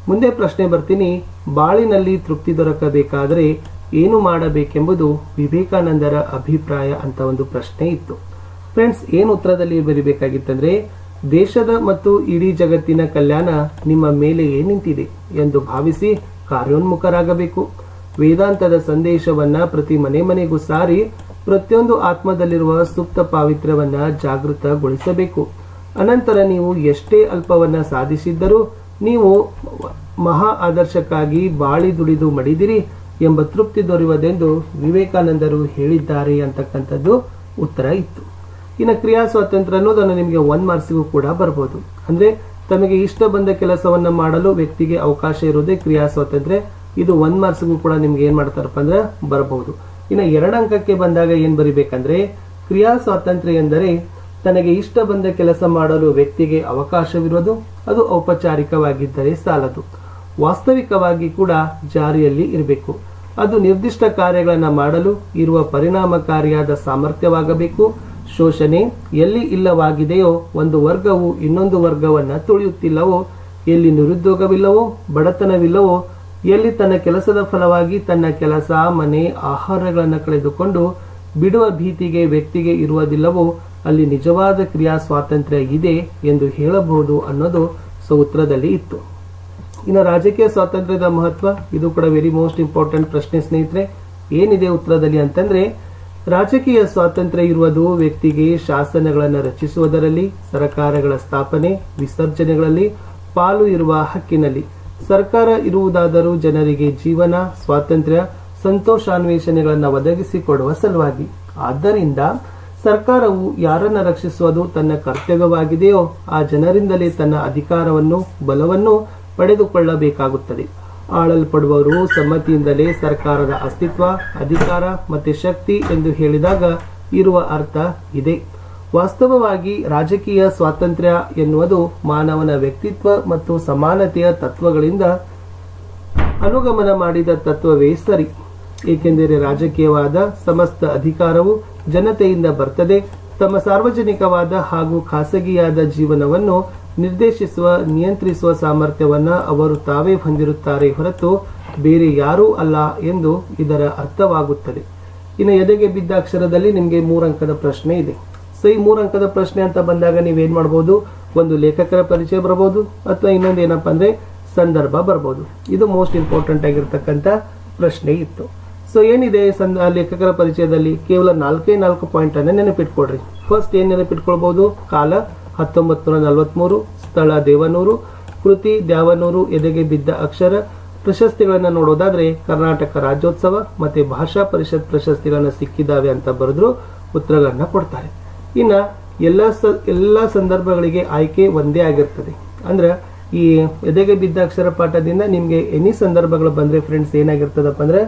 ಮುಂದೆ ಪ್ರಶ್ನೆ ಬರ್ತೀನಿ, ಬಾಳಿನಲ್ಲಿ ತೃಪ್ತಿ ದೊರಕಬೇಕಾದರೆ ಏನು ಮಾಡಬೇಕೆಂಬುದು ವಿವೇಕಾನಂದರ ಅಭಿಪ್ರಾಯ ಅಂತ ಒಂದು ಪ್ರಶ್ನೆ ಇತ್ತು. ಫ್ರೆಂಡ್ಸ್ ಏನು ಉತ್ತರದಲ್ಲಿ ಬರಿಬೇಕಾಗಿತ್ತಂದ್ರೆ, ದೇಶದ ಮತ್ತು ಇಡೀ ಜಗತ್ತಿನ ಕಲ್ಯಾಣ ನಿಮ್ಮ ಮೇಲೆ ನಿಂತಿದೆ ಎಂದು ಭಾವಿಸಿ ಕಾರ್ಯೋನ್ಮುಖರಾಗಬೇಕು. ವೇದಾಂತದ ಸಂದೇಶವನ್ನ ಪ್ರತಿ ಮನೆ ಮನೆಗೂ ಸಾರಿ, ಪ್ರತಿಯೊಂದು ಆತ್ಮದಲ್ಲಿರುವ ಸುಪ್ತ ಪಾವಿತ್ರ್ಯವನ್ನ ಜಾಗೃತಗೊಳಿಸಬೇಕು. ಅನಂತರ ನೀವು ಎಷ್ಟೇ ಅಲ್ಪವನ್ನ ಸಾಧಿಸಿದ್ದರೂ, ನೀವು ಮಹಾ ಆದರ್ಶಕ್ಕಾಗಿ ಬಾಳಿ ದುಡಿದು ಮಡಿದಿರಿ. ಎಂಬ ತೃಪ್ತಿ ದೊರೆಯುವುದೆಂದು ವಿವೇಕಾನಂದರು ಹೇಳಿದ್ದಾರೆ ಅಂತಕ್ಕಂಥದ್ದು ಉತ್ತರ ಇತ್ತು. ಇನ್ನು ಕ್ರಿಯಾ ಸ್ವಾತಂತ್ರ್ಯ ಅನ್ನೋದನ್ನು ನಿಮಗೆ ಒನ್ ಮಾರ್ಕ್ಸಿಗೂ ಕೂಡ ಬರ್ಬೋದು. ಅಂದ್ರೆ ತಮಗೆ ಇಷ್ಟ ಬಂದ ಕೆಲಸವನ್ನ ಮಾಡಲು ವ್ಯಕ್ತಿಗೆ ಅವಕಾಶ ಇರೋದೇ ಕ್ರಿಯಾ ಸ್ವಾತಂತ್ರ್ಯ ಇದು ಒನ್ ಮಾರ್ಕ್ಸ್ಗೂ ಕೂಡ ನಿಮ್ಗೆ ಏನ್ ಮಾಡ್ತಾರಪ್ಪ ಅಂದ್ರೆ ಬರಬಹುದು ಇನ್ನು ಎರಡು ಅಂಕಕ್ಕೆ ಬಂದಾಗ ಏನ್ ಬರಿಬೇಕಂದ್ರೆ ಕ್ರಿಯಾ ಸ್ವಾತಂತ್ರ್ಯ ಎಂದರೆ ತನಗೆ ಇಷ್ಟ ಬಂದ ಕೆಲಸ ಮಾಡಲು ವ್ಯಕ್ತಿಗೆ ಅವಕಾಶವಿರೋದು, ಅದು ಔಪಚಾರಿಕವಾಗಿದ್ದರೆ ಸಾಲದು. ವಾಸ್ತವಿಕವಾಗಿ ಕೂಡ ಜಾರಿಯಲ್ಲಿ ಇರಬೇಕು. ಅದು ನಿರ್ದಿಷ್ಟ ಕಾರ್ಯಗಳನ್ನು ಮಾಡಲು ಇರುವ ಪರಿಣಾಮಕಾರಿಯಾದ ಸಾಮರ್ಥ್ಯವಾಗಬೇಕು. ಶೋಷಣೆ ಎಲ್ಲಿ ಇಲ್ಲವಾಗಿದೆಯೋ ಒಂದು ವರ್ಗವು ಇನ್ನೊಂದು ವರ್ಗವನ್ನು ತುಳಿಯುತ್ತಿಲ್ಲವೋ, ಎಲ್ಲಿ ನಿರುದ್ಯೋಗವಿಲ್ಲವೋ, ಬಡತನವಿಲ್ಲವೋ, ಎಲ್ಲಿ ತನ್ನ ಕೆಲಸದ ಫಲವಾಗಿ ತನ್ನ ಕೆಲಸ, ಮನೆ, ಆಹಾರಗಳನ್ನು ಕಳೆದುಕೊಂಡು ಬಿಡುವ ಭೀತಿಗೆ ವ್ಯಕ್ತಿಗೆ ಇರುವುದಿಲ್ಲವೋ, ಅಲ್ಲಿ ನಿಜವಾದ ಕ್ರಿಯಾ ಸ್ವಾತಂತ್ರ್ಯ ಇದೆ ಎಂದು ಹೇಳಬಹುದು ಅನ್ನೋದು ಸೂತ್ರದಲ್ಲಿ ಇತ್ತು. ಇನ್ನು ರಾಜಕೀಯ ಸ್ವಾತಂತ್ರ್ಯದ ಮಹತ್ವ, ಇದು ಕೂಡ ವೆರಿ ಮೋಸ್ಟ್ ಇಂಪಾರ್ಟೆಂಟ್ ಪ್ರಶ್ನೆ ಸ್ನೇಹಿತರೆ. ಏನಿದೆ ಉತ್ತರದಲ್ಲಿ ಅಂತಂದ್ರೆ, ರಾಜಕೀಯ ಸ್ವಾತಂತ್ರ್ಯ ಇರುವುದು ವ್ಯಕ್ತಿಗೆ ಶಾಸನಗಳನ್ನು ರಚಿಸುವುದರಲ್ಲಿ, ಸರ್ಕಾರಗಳ ಸ್ಥಾಪನೆ, ವಿಸರ್ಜನೆಗಳಲ್ಲಿ ಪಾಲು ಇರುವ ಹಕ್ಕಿನಲ್ಲಿ. ಸರ್ಕಾರ ಇರುವುದಾದರೂ ಜನರಿಗೆ ಜೀವನ, ಸ್ವಾತಂತ್ರ್ಯ ಸಂತೋಷಾನ್ವೇಷಣೆಗಳನ್ನು ಒದಗಿಸಿಕೊಡುವ ಸಲುವಾಗಿ. ಆದ್ದರಿಂದ ಸರ್ಕಾರವು ಯಾರನ್ನ ರಕ್ಷಿಸುವುದು ತನ್ನ ಕರ್ತವ್ಯವಾಗಿದೆಯೋ, ಆ ಜನರಿಂದಲೇ ತನ್ನ ಅಧಿಕಾರವನ್ನು, ಬಲವನ್ನು ಪಡೆದುಕೊಳ್ಳಬೇಕಾಗುತ್ತದೆ. ಆಳಲ್ಪಡುವವರು ಸಮ್ಮತಿಯಿಂದಲೇ ಸರ್ಕಾರದ ಅಸ್ತಿತ್ವ, ಅಧಿಕಾರ ಮತ್ತು ಶಕ್ತಿ ಎಂದು ಹೇಳಿದಾಗ ಇರುವ ಅರ್ಥ ಇದೆ. ವಾಸ್ತವವಾಗಿ ರಾಜಕೀಯ ಸ್ವಾತಂತ್ರ್ಯ ಎನ್ನುವುದು ಮಾನವನ ವ್ಯಕ್ತಿತ್ವ ಮತ್ತು ಸಮಾನತೆಯ ತತ್ವಗಳಿಂದ ಅನುಗಮನ ಮಾಡಿದ ತತ್ವವೇ ಸರಿ. ಏಕೆಂದರೆ ರಾಜಕೀಯವಾದ ಸಮಸ್ತ ಅಧಿಕಾರವು ಜನತೆಯಿಂದ ಬರ್ತದೆ. ತಮ್ಮ ಸಾರ್ವಜನಿಕವಾದ ಹಾಗೂ ಖಾಸಗಿಯಾದ ಜೀವನವನ್ನು ನಿರ್ದೇಶಿಸುವ, ನಿಯಂತ್ರಿಸುವ ಸಾಮರ್ಥ್ಯವನ್ನ ಅವರು ತಾವೇ ಹೊಂದಿರುತ್ತಾರೆ ಹೊರತು ಬೇರೆ ಯಾರೂ ಅಲ್ಲ ಎಂದು ಇದರ ಅರ್ಥವಾಗುತ್ತದೆ. ಇನ್ನು ಎದೆಗೆ ಬಿದ್ದ ಅಕ್ಷರದಲ್ಲಿ ನಿಮಗೆ ಮೂರಂಕದ ಪ್ರಶ್ನೆ ಇದೆ. ಸೊ, ಈ ಮೂರಂಕದ ಪ್ರಶ್ನೆ ಅಂತ ಬಂದಾಗ ನೀವೇನ್ ಮಾಡ್ಬೋದು? ಒಂದು ಲೇಖಕರ ಪರಿಚಯ ಬರ್ಬೋದು, ಅಥವಾ ಇನ್ನೊಂದು ಏನಪ್ಪ ಅಂದರೆ ಸಂದರ್ಭ ಬರ್ಬೋದು. ಇದು ಮೋಸ್ಟ್ ಇಂಪಾರ್ಟೆಂಟ್ ಆಗಿರ್ತಕ್ಕಂಥ ಪ್ರಶ್ನೆ ಇತ್ತು. ಸೊ, ಏನಿದೆ ಸಂದ ಲೇಖಕರ ಪರಿಚಯದಲ್ಲಿ? ಕೇವಲ ನಾಲ್ಕೇ ನಾಲ್ಕು ಪಾಯಿಂಟ್ ಅನ್ನ ನೆನಪಿಟ್ಕೊಳ್ರಿ. ಫಸ್ಟ್ ಏನು ನೆನಪಿಟ್ಕೊಳ್ಬಹುದು ಕಾಲ ಹತ್ತೊಂಬತ್ತು ನೂರ ನಲವತ್ಮೂರು ಸ್ಥಳ ದೇವನೂರು, ಕೃತಿ ದ್ಯಾವನೂರು, ಎದೆಗೆ ಬಿದ್ದ ಅಕ್ಷರ ಪ್ರಶಸ್ತಿಗಳನ್ನು ನೋಡೋದಾದರೆ ಕರ್ನಾಟಕ ರಾಜ್ಯೋತ್ಸವ ಮತ್ತು ಭಾಷಾ ಪರಿಷತ್ ಪ್ರಶಸ್ತಿಗಳನ್ನು ಸಿಕ್ಕಿದಾವೆ ಅಂತ ಬರೆದ್ರು ಉತ್ತರಗಳನ್ನು ಕೊಡ್ತಾರೆ. ಇನ್ನು ಎಲ್ಲ ಸ, ಎಲ್ಲ ಸಂದರ್ಭಗಳಿಗೆ ಆಯ್ಕೆ ಒಂದೇ ಆಗಿರ್ತದೆ. ಅಂದ್ರೆ ಈ ಎದೆಗೆ ಬಿದ್ದ ಅಕ್ಷರ ಪಾಠದಿಂದ ನಿಮಗೆ ಎನಿ ಸಂದರ್ಭಗಳು ಬಂದರೆ ಫ್ರೆಂಡ್ಸ್ ಏನಾಗಿರ್ತದಪ್ಪ ಅಂದ್ರೆ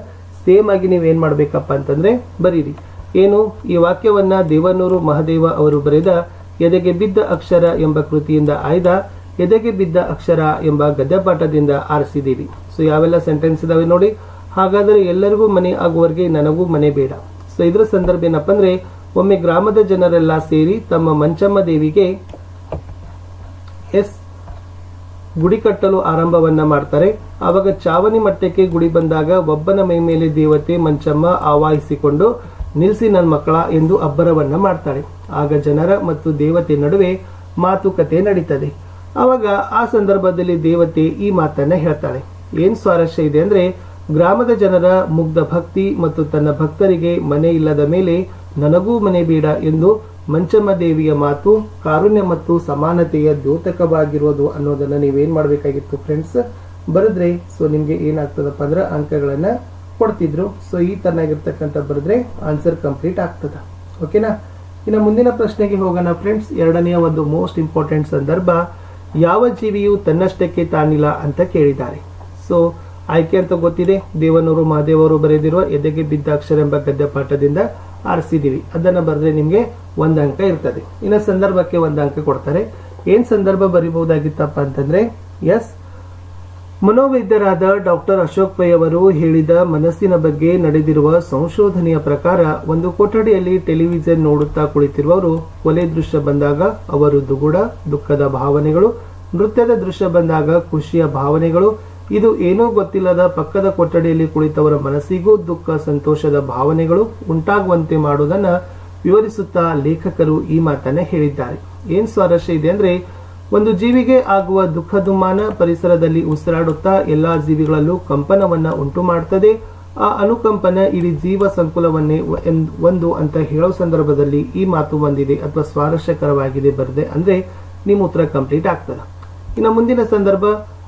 ಸೇಮ್ ಆಗಿ ನೀವು ಏನು ಮಾಡಬೇಕಪ್ಪ ಅಂತಂದ್ರೆ ಬರೀರಿ. ಏನು ಈ ವಾಕ್ಯವನ್ನ ದೇವನೂರು ಮಹದೇವ ಅವರು ಬರೆದ ಎದೆಗೆ ಬಿದ್ದ ಅಕ್ಷರ ಎಂಬ ಕೃತಿಯಿಂದ ಆಯ್ದ ಎದೆಗೆ ಬಿದ್ದ ಅಕ್ಷರ ಎಂಬ ಗದ್ಯಪಾಠದಿಂದ ಆರಿಸಿದ್ದೀವಿ. ಸೊ ಯಾವೆಲ್ಲ ಸೆಂಟೆನ್ಸ್ ಇದಾವೆ ನೋಡಿ. ಹಾಗಾದರೆ ಎಲ್ಲರಿಗೂ ಮನೆ ಆಗುವವರೆಗೆ ನನಗೂ ಮನೆ ಬೇಡ. ಸೊ ಇದರ ಸಂದರ್ಭ ಏನಪ್ಪ ಅಂದ್ರೆ, ಒಮ್ಮೆ ಗ್ರಾಮದ ಜನರೆಲ್ಲ ಸೇರಿ ತಮ್ಮ ಮಂಚಮ್ಮ ದೇವಿಗೆ ಎಸ್ ಗುಡಿ ಕಟ್ಟಲು ಆರಂಭವನ್ನ ಮಾಡ್ತಾರೆ. ಆವಾಗ ಚಾವಣಿ ಮಟ್ಟಕ್ಕೆ ಗುಡಿ ಬಂದಾಗ ಒಬ್ಬನ ಮೈ ಮೇಲೆ ದೇವತೆ ಮಂಚಮ್ಮ ಆವಾಹಿಸಿಕೊಂಡು ನಿಲ್ಸಿ ನನ್ನ ಮಕ್ಕಳ ಎಂದು ಅಬ್ಬರವನ್ನು ಮಾಡ್ತಾಳೆ. ಆಗ ಜನರ ಮತ್ತು ದೇವತೆ ನಡುವೆ ಮಾತುಕತೆ ನಡೀತದೆ. ಆವಾಗ ಆ ಸಂದರ್ಭದಲ್ಲಿ ದೇವತೆ ಈ ಮಾತನ್ನ ಹೇಳ್ತಾಳೆ. ಏನ್ ಸ್ವಾರಸ್ಯ ಇದೆ ಅಂದ್ರೆ ಗ್ರಾಮದ ಜನರ ಮುಗ್ಧ ಭಕ್ತಿ ಮತ್ತು ತನ್ನ ಭಕ್ತರಿಗೆ ಮನೆ ಇಲ್ಲದ ಮೇಲೆ ನನಗೂ ಮನೆ ಬೇಡ ಎಂದು ಮಂಚಮ್ಮ ದೇವಿಯ ಮಾತು, ಕಾರುಣ್ಯ ಮತ್ತು ಸಮಾನತೆಯ ದ್ಯೋತಕವಾಗಿರೋದು ಅನ್ನೋದನ್ನ ನೀವೇನ್ ಮಾಡಬೇಕಾಗಿತ್ತು ಫ್ರೆಂಡ್ಸ್ ಬರೆದ್ರೆ ಸೊ ನಿಮ್ಗೆ ಏನಾಗ್ತದಪ್ಪ ಅಂದ್ರೆ ಅಂಕಗಳನ್ನ ಕೊಡ್ತಿದ್ರು. ಸೊ ಈ ತರನಾಗಿರ್ತಕ್ಕಂಥ ಬರೆದ್ರೆ ಆನ್ಸರ್ ಕಂಪ್ಲೀಟ್ ಆಗ್ತದ. ಓಕೆನಾ ಇನ್ನು ಮುಂದಿನ ಪ್ರಶ್ನೆಗೆ ಹೋಗೋಣ ಫ್ರೆಂಡ್ಸ್ ಎರಡನೆಯ ಒಂದು ಮೋಸ್ಟ್ ಇಂಪಾರ್ಟೆಂಟ್ ಸಂದರ್ಭ, ಯಾವ ಜೀವಿಯು ತನ್ನಷ್ಟಕ್ಕೆ ತಾನಿಲ್ಲ ಅಂತ ಕೇಳಿದ್ದಾರೆ. ಸೊ ಆಯ್ಕೆ ಅಂತ ಗೊತ್ತಿದೆ. ದೇವನೂರು, ಮಹಾದೇವರು ಬರೆದಿರುವ ಎದೆಗೆ ಬಿದ್ದ ಅಕ್ಷರ ಎಂಬ ಗದ್ಯ ಪಾಠದಿಂದ ಆರಿಸಿದೀವಿ ಅದನ್ನ ಬರೆದ್ರೆ ನಿಮಗೆ ಒಂದು ಅಂಕ ಇರ್ತದೆ. ಇನ್ನು ಸಂದರ್ಭಕ್ಕೆ ಒಂದು ಅಂಕ ಕೊಡ್ತಾರೆ. ಏನ್ ಸಂದರ್ಭ ಬರಿಬಹುದಾಗಿತ್ತಪ್ಪ ಅಂತಂದ್ರೆ ಎಸ್ ಮನೋವೈದ್ಯರಾದ ಡಾಕ್ಟರ್ ಅಶೋಕ್ ಪೈ ಅವರು ಹೇಳಿದ ಮನಸ್ಸಿನ ಬಗ್ಗೆ ನಡೆದಿರುವ ಸಂಶೋಧನೆಯ ಪ್ರಕಾರ ಒಂದು ಕೊಠಡಿಯಲ್ಲಿ ಟೆಲಿವಿಷನ್ ನೋಡುತ್ತಾ ಕುಳಿತಿರುವವರು ಕೊಲೆ ದೃಶ್ಯ ಬಂದಾಗ ಅವರು ದುಗುಡ, ದುಃಖದ ಭಾವನೆಗಳು, ನೃತ್ಯದ ದೃಶ್ಯ ಬಂದಾಗ ಖುಷಿಯ ಭಾವನೆಗಳು, ಇದು ಏನೂ ಗೊತ್ತಿಲ್ಲದ ಪಕ್ಕದ ಕೊಠಡಿಯಲ್ಲಿ ಕುಳಿತವರ ಮನಸ್ಸಿಗೂ ದುಃಖ, ಸಂತೋಷದ ಭಾವನೆಗಳು ಉಂಟಾಗುವಂತೆ ಮಾಡುವುದನ್ನು ವಿವರಿಸುತ್ತಾ ಲೇಖಕರು ಈ ಮಾತನ್ನ ಹೇಳಿದ್ದಾರೆ. ಏನ್ ಸ್ವಾರಸ್ಯ ಇದೆ ಅಂದ್ರೆ ಒಂದು ಜೀವಿಗೆ ಆಗುವ ದುಃಖ ದುಮ್ಮಾನ ಪರಿಸರದಲ್ಲಿ ಉಸಿರಾಡುತ್ತಾ ಎಲ್ಲಾ ಜೀವಿಗಳಲ್ಲೂ ಕಂಪನವನ್ನ ಉಂಟು ಮಾಡುತ್ತದೆ ಆ ಅನುಕಂಪನ ಇಡೀ ಜೀವ ಸಂಕುಲವನ್ನೇ ಒಂದು ಅಂತ ಹೇಳೋ ಸಂದರ್ಭದಲ್ಲಿ ಈ ಮಾತು ಬಂದಿದೆ ಅಥವಾ ಸ್ವಾರಸ್ಯಕರವಾಗಿದೆ ಬರದೆ ಅಂದ್ರೆ ನಿಮ್ಮ ಉತ್ತರ ಕಂಪ್ಲೀಟ್ ಆಗ್ತದ. ಇನ್ನು ಮುಂದಿನ ಸಂದರ್ಭ,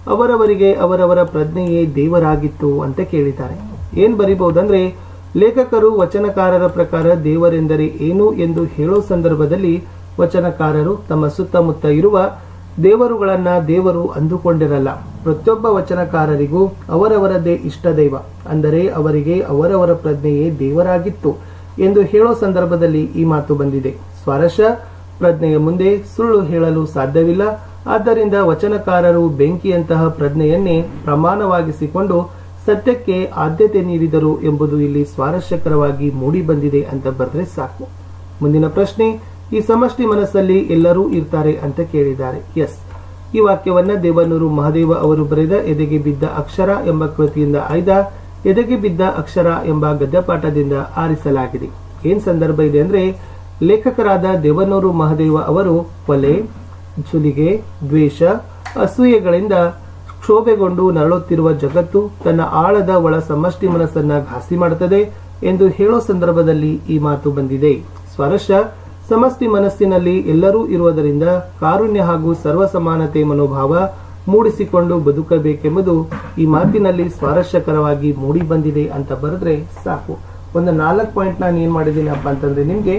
ಅವರವರಿಗೆ ಅವರವರ ಪ್ರಜ್ಞೆಯೇ ದೇವರಾಗಿತ್ತು ಅಂತ ಕೇಳಿದ್ದಾರೆ. ಏನ್ ಬರಿಬಹುದಂದ್ರೆ, ಲೇಖಕರು ವಚನಕಾರರ ಪ್ರಕಾರ ದೇವರೆಂದರೆ ಏನು ಎಂದು ಹೇಳೋ ಸಂದರ್ಭದಲ್ಲಿ ವಚನಕಾರರು ತಮ್ಮ ಸುತ್ತಮುತ್ತ ಇರುವ ದೇವರುಗಳನ್ನ ದೇವರು ಅಂದುಕೊಂಡಿರಲ್ಲ. ಪ್ರತಿಯೊಬ್ಬ ವಚನಕಾರರಿಗೂ ಅವರವರದೇ ಇಷ್ಟ ದೈವ ಅಂದರೆ ಅವರಿಗೆ ಅವರವರ ಪ್ರಜ್ಞೆಯೇ ದೇವರಾಗಿತ್ತು ಎಂದು ಹೇಳೋ ಸಂದರ್ಭದಲ್ಲಿ ಈ ಮಾತು ಬಂದಿದೆ. ಸ್ವರಶ ಪ್ರಜ್ಞೆಯ ಮುಂದೆ ಸುಳ್ಳು ಹೇಳಲು ಸಾಧ್ಯವಿಲ್ಲ. ಆದ್ದರಿಂದ ವಚನಕಾರರು ಬೆಂಕಿಯಂತಹ ಪ್ರಜ್ಞೆಯನ್ನೇ ಪ್ರಮಾಣವಾಗಿಸಿಕೊಂಡು ಸತ್ಯಕ್ಕೆ ಆದ್ಯತೆ ನೀಡಿದರು ಎಂಬುದು ಇಲ್ಲಿ ಸ್ವಾರಸ್ಯಕರವಾಗಿ ಮೂಡಿ ಬಂದಿದೆ ಅಂತ ಬರೆದ್ರೆ ಸಾಕು. ಮುಂದಿನ ಪ್ರಶ್ನೆ ಈ ಸಮಷ್ಟಿ ಮನಸ್ಸಲ್ಲಿ ಎಲ್ಲರೂ ಇರ್ತಾರೆ ಅಂತ ಕೇಳಿದ್ದಾರೆ. ಎಸ್. ಈ ವಾಕ್ಯವನ್ನ ದೇವನೂರು ಮಹದೇವ ಅವರು ಬರೆದ ಎದೆಗೆ ಬಿದ್ದ ಅಕ್ಷರ ಎಂಬ ಕೃತಿಯಿಂದ ಆಯ್ದ ಎದೆಗೆ ಬಿದ್ದ ಅಕ್ಷರ ಎಂಬ ಗದ್ಯಪಾಠದಿಂದ ಆರಿಸಲಾಗಿದೆ. ಏನ್ ಸಂದರ್ಭ ಇದೆ ಅಂದ್ರೆ ಲೇಖಕರಾದ ದೇವನೂರು ಮಹದೇವ ಅವರು ಕೊಲೆ ಜುಲಿಗೆ ದ್ವೇಷ, ಅಸೂಯೆಗಳಿಂದ ಕ್ಷೋಭೆಗೊಂಡು ನರಳುತ್ತಿರುವ ಜಗತ್ತು ತನ್ನ ಆಳದ ಒಳ ಸಮಷ್ಟಿ ಮನಸ್ಸನ್ನ ಘಾಸಿ ಮಾಡುತ್ತದೆ ಎಂದು ಹೇಳೋ ಸಂದರ್ಭದಲ್ಲಿ ಈ ಮಾತು ಬಂದಿದೆ. ಸ್ವಾರಸ್ಯ ಸಮಷ್ಟಿ ಮನಸ್ಸಿನಲ್ಲಿ ಎಲ್ಲರೂ ಇರುವುದರಿಂದ ಕಾರುಣ್ಯ ಹಾಗೂ ಸರ್ವ ಸಮಾನತೆ ಮನೋಭಾವ ಮೂಡಿಸಿಕೊಂಡು ಬದುಕಬೇಕೆಂಬುದು ಈ ಮಾತಿನಲ್ಲಿ ಸ್ವಾರಸ್ಯಕರವಾಗಿ ಮೂಡಿ ಬಂದಿದೆ ಅಂತ ಬರೆದ್ರೆ ಸಾಕು. ಒಂದು ನಾಲ್ಕು ಪಾಯಿಂಟ್ ನಾನು ಏನು ಮಾಡಿದ್ದೀನಿ ಅಪ್ಪ ಅಂತಂದ್ರೆ ನಿಮಗೆ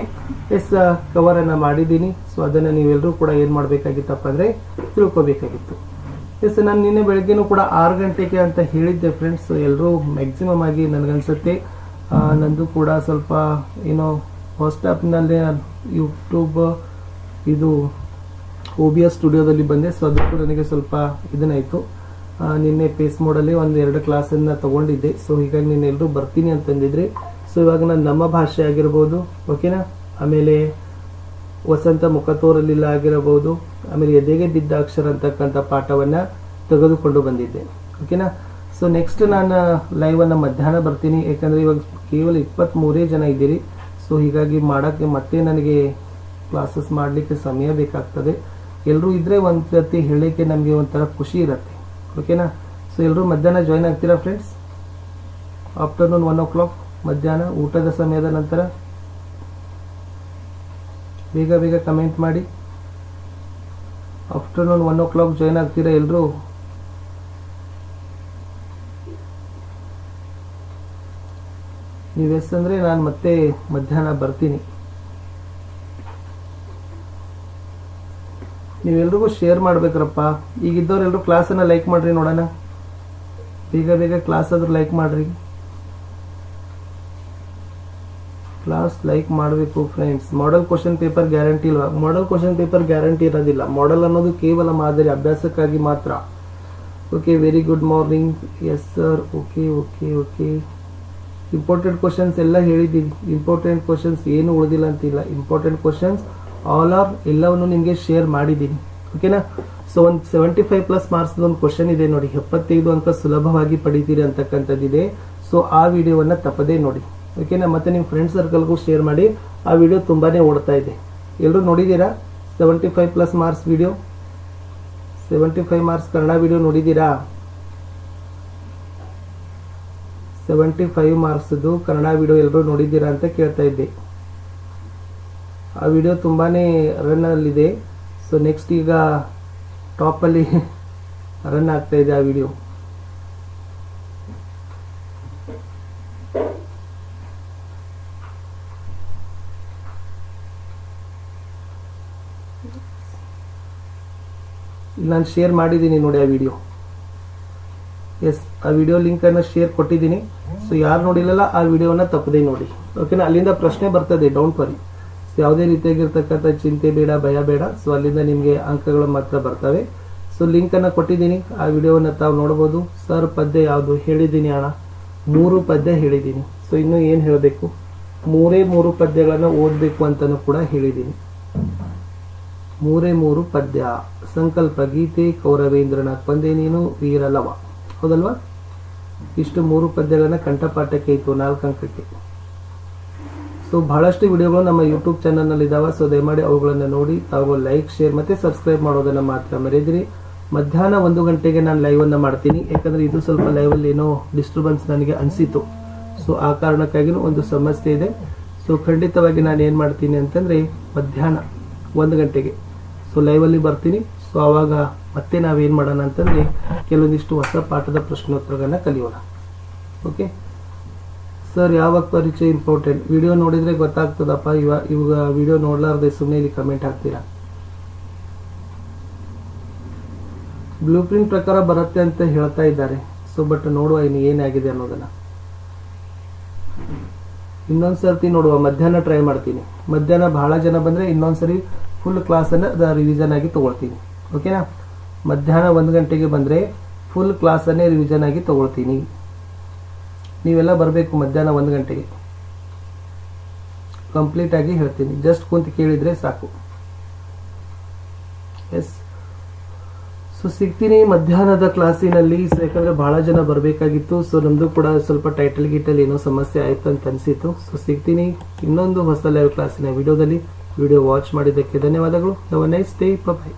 ಎಸ್ ಕವರನ್ನು ಮಾಡಿದ್ದೀನಿ. ಸೊ ಅದನ್ನು ನೀವೆಲ್ಲರೂ ಕೂಡ ಏನು ಮಾಡಬೇಕಾಗಿತ್ತಪ್ಪ ಅಂದರೆ ತಿಳ್ಕೊಬೇಕಾಗಿತ್ತು. ಎಸ್, ನಾನು ನಿನ್ನೆ ಬೆಳಗ್ಗೆನೂ ಕೂಡ ಆರು ಗಂಟೆಗೆ ಅಂತ ಹೇಳಿದ್ದೆ ಫ್ರೆಂಡ್ಸ್ ಎಲ್ಲರೂ ಮ್ಯಾಕ್ಸಿಮಮ್ ಆಗಿ ನನಗನ್ಸುತ್ತೆ. ನಂದು ಕೂಡ ಸ್ವಲ್ಪ, ಏನೋ ವಾಟ್ಸ್ಆ್ಯಪ್ನಲ್ಲಿ ಯೂಟ್ಯೂಬ್ ಇದು ಓ ಬಿ ಎಸ್ ಸ್ಟುಡಿಯೋದಲ್ಲಿ ಬಂದೆ ಸೊ ಅದಕ್ಕೂ ನನಗೆ ಸ್ವಲ್ಪ ಇದನ್ನಾಯಿತು. ನಿನ್ನೆ ಪೇಸ್ ಮೋಡಲ್ಲಿ ಒಂದು ಎರಡು ಕ್ಲಾಸನ್ನು ತಗೊಂಡಿದ್ದೆ ಸೊ ಹೀಗಾಗಿ ನೀನು ಎಲ್ಲರೂ ಬರ್ತೀನಿ ಅಂತಂದಿದ್ರಿ ಸೊ ಇವಾಗ ನಾನು ನಮ್ಮ ಭಾಷೆ ಆಗಿರ್ಬೋದು ಓಕೆನಾ ಆಮೇಲೆ ವಸಂತ ಮುಖತೋರಲಿಲ್ಲ ಆಗಿರಬಹುದು, ಆಮೇಲೆ ಎದೆಗೆ ಬಿದ್ದ ಅಕ್ಷರ ಅಂತಕ್ಕಂಥ ಪಾಠವನ್ನು ತೆಗೆದುಕೊಂಡು ಬಂದಿದ್ದೆ ಓಕೆನಾ ಸೊ ನೆಕ್ಸ್ಟ್ ನಾನು ಲೈವನ್ನು ಮಧ್ಯಾಹ್ನ ಬರ್ತೀನಿ ಯಾಕಂದರೆ ಇವಾಗ ಕೇವಲ ಇಪ್ಪತ್ತ್ ಮೂರೇ ಜನ ಇದ್ದೀರಿ ಸೊ ಹೀಗಾಗಿ ಮಾಡೋಕ್ಕೆ ಮತ್ತೆ ನನಗೆ ಕ್ಲಾಸಸ್ ಮಾಡಲಿಕ್ಕೆ ಸಮಯ ಬೇಕಾಗ್ತದೆ. ಎಲ್ಲರೂ ಇದ್ರೆ ಒಂದು ಸರ್ತಿ ಹೇಳಲಿಕ್ಕೆ ನಮಗೆ ಒಂಥರ ಖುಷಿ ಇರುತ್ತೆ. ಓಕೆನಾ ಸೊ ಎಲ್ಲರೂ ಮಧ್ಯಾಹ್ನ ಜಾಯ್ನ್ ಆಗ್ತೀರಾ friends afternoon one o'clock ಮಧ್ಯಾಹ್ನ ಊಟದ ಸಮಯದ ನಂತರ? ಬೇಗ ಬೇಗ ಕಮೆಂಟ್ ಮಾಡಿ. Afternoon one o'clock join ಆಗ್ತೀರಾ ಎಲ್ಲರೂ ನೀವು ಎಸ್ ಅಂದ್ರೆ ನಾನು ಮತ್ತೆ ಮಧ್ಯಾಹ್ನ ಬರ್ತೀನಿ. ನೀವೆಲ್ರಿಗೂ ಶೇರ್ ಮಾಡ್ಬೇಕ್ರಪ್ಪ. ಈಗಿದ್ದವ್ರೆಲ್ಲರೂ ಕ್ಲಾಸನ್ನು ಲೈಕ್ ಮಾಡ್ರಿ ನೋಡೋಣ. ಬೇಗ ಬೇಗ ಕ್ಲಾಸ್ ಆದರೂ ಲೈಕ್ ಮಾಡ್ರಿ. ಕ್ಲಾಸ್ ಲೈಕ್ ಮಾಡಬೇಕು friends model question paper guarantee ಇಲ್ವಾ? ಮಾಡೆಲ್ ಕ್ವಶನ್ ಪೇಪರ್ ಗ್ಯಾರಂಟಿ ಇರೋದಿಲ್ಲ. ಮಾಡೆಲ್ ಅನ್ನೋದು ಕೇವಲ ಮಾದರಿ, ಅಭ್ಯಾಸಕ್ಕಾಗಿ ಮಾತ್ರ. Okay very good morning yes sir okay okay okay important questions ಎಲ್ಲ ಹೇಳಿದ್ದೀನಿ. ಇಂಪಾರ್ಟೆಂಟ್ ಕ್ವಶನ್ಸ್ ಏನು ಉಳಿದಿಲ್ಲ ಅಂತಿಲ್ಲ. ಇಂಪಾರ್ಟೆಂಟ್ ಕ್ವಶನ್ಸ್ ಆಲ್ ಆರ್ ಎಲ್ಲವನ್ನು ನಿಮಗೆ ಶೇರ್ ಮಾಡಿದ್ದೀನಿ. ಓಕೆನಾ ಸೊ ಒಂದು ಸೆವೆಂಟಿ ಫೈವ್ ಪ್ಲಸ್ ಮಾರ್ಕ್ಸ್ ಒಂದು ಕ್ವಶನ್ ಇದೆ ನೋಡಿ. ಎಪ್ಪತ್ತೈದು ಅಂಕ ಸುಲಭವಾಗಿ ಪಡಿತೀರಿ ಅಂತಕ್ಕಂಥದ್ದಿದೆ. ಸೊ ಆ ವಿಡಿಯೋವನ್ನು ತಪ್ಪದೇ ನೋಡಿ. ಓಕೆನಾ ಮತ್ತೆ ನಿಮ್ಮ ಫ್ರೆಂಡ್ ಸರ್ಕಲ್ಗೂ ಶೇರ್ ಮಾಡಿ. ಆ ವಿಡಿಯೋ ತುಂಬಾ ಓಡ್ತಾ ಇದೆ. ಎಲ್ಲರೂ ನೋಡಿದ್ದೀರಾ? Seventy five plus marks video seventy five marks Kannada video ನೋಡಿದ್ದೀರಾ? ಸೆವೆಂಟಿ ಫೈವ್ ಮಾರ್ಕ್ಸ್ದು ಕನ್ನಡ ವಿಡಿಯೋ ಎಲ್ಲರೂ ನೋಡಿದ್ದೀರಾ ಅಂತ ಕೇಳ್ತಾ ಇದ್ದೆ. ಆ ವಿಡಿಯೋ ತುಂಬಾ ರನ್ನಲ್ಲಿದೆ ಸೊ ನೆಕ್ಸ್ಟ್ ಈಗ ಟಾಪಲ್ಲಿ ರನ್ ಆಗ್ತಾ ಇದೆ ಆ ವಿಡಿಯೋ ನಾನು ಶೇರ್ ಮಾಡಿದ್ದೀನಿ ನೋಡಿ ಆ ವಿಡಿಯೋ ಎಸ್ ಆ ವಿಡಿಯೋ ಲಿಂಕ್ ಅನ್ನ ಶೇರ್ ಕೊಟ್ಟಿದ್ದೀನಿ. ಸೊ ಯಾರು ನೋಡಿಲ್ಲಲ್ಲ, ಆ ವಿಡಿಯೋನ ತಪ್ಪದೇ ನೋಡಿ. ಓಕೆನಾ ಅಲ್ಲಿಂದ ಪ್ರಶ್ನೆ ಬರ್ತದೆ ಡೌಂಟ್ ವರಿ ಯಾವುದೇ ರೀತಿಯಾಗಿರ್ತಕ್ಕಂಥ ಚಿಂತೆ ಬೇಡ, ಭಯ ಬೇಡ. ಸೊ ಅಲ್ಲಿಂದ ನಿಮಗೆ ಅಂಕಗಳು ಮಾತ್ರ ಬರ್ತವೆ. ಸೊ ಲಿಂಕ್ ಅನ್ನ ಕೊಟ್ಟಿದ್ದೀನಿ. ಆ ವಿಡಿಯೋವನ್ನು ತಾವು ನೋಡ್ಬೋದು. ಸರ್ ಪದ್ಯ ಯಾವುದು ಹೇಳಿದ್ದೀನಿ ಅಣ್ಣ. ಮೂರು ಪದ್ಯ ಹೇಳಿದ್ದೀನಿ. ಸೊ ಇನ್ನು ಏನು ಹೇಳಬೇಕು? ಮೂರೇ ಮೂರು ಪದ್ಯಗಳನ್ನು ಓದಬೇಕು ಅಂತಲೂ ಕೂಡ ಹೇಳಿದ್ದೀನಿ. ಮೂರೇ ಮೂರು ಪದ್ಯ. ಸಂಕಲ್ಪ, ಗೀತೆ ಕೌರವೇಂದ್ರನ ಕೊಂದೆ ನೀನು, ವೀರಲವ. ಹೌದಲ್ವಾ? ಇಷ್ಟು ಮೂರು ಪದ್ಯಗಳನ್ನ ಕಂಠಪಾಠಕ್ಕೆ ಇತ್ತು, ನಾಲ್ಕು ಅಂಕಕ್ಕೆ. ಸೊ ಬಹಳಷ್ಟು ವಿಡಿಯೋಗಳು ನಮ್ಮ ಯೂಟ್ಯೂಬ್ ಚಾನಲ್ನಲ್ಲಿ ಇದಾವೆ ಸೊ ದಯಮಾಡಿ ಅವುಗಳನ್ನು ನೋಡಿ, ತಾವು ಲೈಕ್ ಶೇರ್ ಮತ್ತೆ ಸಬ್ಸ್ಕ್ರೈಬ್ ಮಾಡೋದನ್ನ ಮಾತ್ರ ಮರೆಯದಿರಿ ಮಧ್ಯಾಹ್ನ ಒಂದು ಗಂಟೆಗೆ ನಾನು ಲೈವ್ ಅನ್ನ ಮಾಡ್ತೀನಿ. ಯಾಕಂದರೆ ಇದು ಸ್ವಲ್ಪ ಲೈವ್ ಅಲ್ಲಿ ಏನೋ ಡಿಸ್ಟರ್ಬೆನ್ಸ್ ನನಗೆ ಅನಿಸಿತು ಸೊ ಆ ಕಾರಣಕ್ಕಾಗಿನೂ ಒಂದು ಸಮಸ್ಯೆ ಇದೆ. ಸೊ ಖಂಡಿತವಾಗಿ ನಾನು ಏನು ಮಾಡ್ತೀನಿ ಅಂತಂದ್ರೆ ಮಧ್ಯಾಹ್ನ ಒಂದು ಗಂಟೆಗೆ. ಸೊ ಲೈವಲ್ಲಿ ಬರ್ತೀನಿ. ಸೊ ಆವಾಗ ಮತ್ತೆ ನಾವೇನು ಮಾಡೋಣ ಅಂತಂದರೆ ಕೆಲವೊಂದಿಷ್ಟು ಹೊಸ ಪಾಠದ ಪ್ರಶ್ನೋತ್ತರಗಳನ್ನು ಕಲಿಯೋಣ. ಓಕೆ ಸರ್ ಯಾವಾಗ ಪರಿಚಯ ಇಂಪಾರ್ಟೆಂಟ್ ವಿಡಿಯೋ ನೋಡಿದರೆ ಗೊತ್ತಾಗ್ತದಪ್ಪ. ಇವ, ಇವಾಗ ವಿಡಿಯೋ ನೋಡಲಾರ್ದೆ ಸುಮ್ಮನೆ ಇಲ್ಲಿ ಕಮೆಂಟ್ ಹಾಕ್ತೀರಾ? ಬ್ಲೂ ಪ್ರಿಂಟ್ ಪ್ರಕಾರ ಬರುತ್ತೆ ಅಂತ ಹೇಳ್ತಾ ಇದ್ದಾರೆ. ಸೊ ಬಟ್ ನೋಡುವ ಇನ್ನು ಏನಾಗಿದೆ ಅನ್ನೋದನ್ನು. ಇನ್ನೊಂದು ಸರ್ತಿ ನೋಡುವ. ಮಧ್ಯಾಹ್ನ ಟ್ರೈ ಮಾಡ್ತೀನಿ. ಮಧ್ಯಾಹ್ನ ಬಹಳ ಜನ ಬಂದ್ರೆ ಇನ್ನೊಂದ್ಸರಿ ಫುಲ್ ಕ್ಲಾಸನ್ನು ರಿವಿಷನ್ ಆಗಿ ತಗೊಳ್ತೀನಿ. ಓಕೆನಾ ಮಧ್ಯಾಹ್ನ ಒಂದು ಗಂಟೆಗೆ ಬಂದರೆ ಫುಲ್ ಕ್ಲಾಸನ್ನೇ ರಿವಿಷನ್ ಆಗಿ ತೊಗೊಳ್ತೀನಿ. ನೀವೆಲ್ಲ ಬರಬೇಕು ಮಧ್ಯಾಹ್ನ ಒಂದು ಗಂಟೆಗೆ. ಕಂಪ್ಲೀಟ್ ಆಗಿ ಹೇಳ್ತೀನಿ. ಜಸ್ಟ್ ಕುಂತು ಕೇಳಿದ್ರೆ ಸಾಕು. ಎಸ್ ಸೊ ಸಿಗ್ತೀನಿ ಮಧ್ಯಾಹ್ನದ ಕ್ಲಾಸಿನಲ್ಲಿ ಯಾಕಂದ್ರೆ ಬಹಳ ಜನ ಬರಬೇಕಾಗಿತ್ತು. ಸೊ ನಮ್ಮದು ಕೂಡ ಸ್ವಲ್ಪ ಟೈಟಲ್ ಗೀಟಲ್ ಏನೋ ಸಮಸ್ಯೆ ಆಯಿತು ಅಂತ ಅನಿಸಿತು. ಸೊ ಸಿಗ್ತೀನಿ ಇನ್ನೊಂದು ಹೊಸ ಲೈವ್ ಕ್ಲಾಸಿನ ವಿಡಿಯೋದಲ್ಲಿ. ವಿಡಿಯೋ ವಾಚ್ ಮಾಡಿದ್ದಕ್ಕೆ ಧನ್ಯವಾದಗಳು. Nice day bye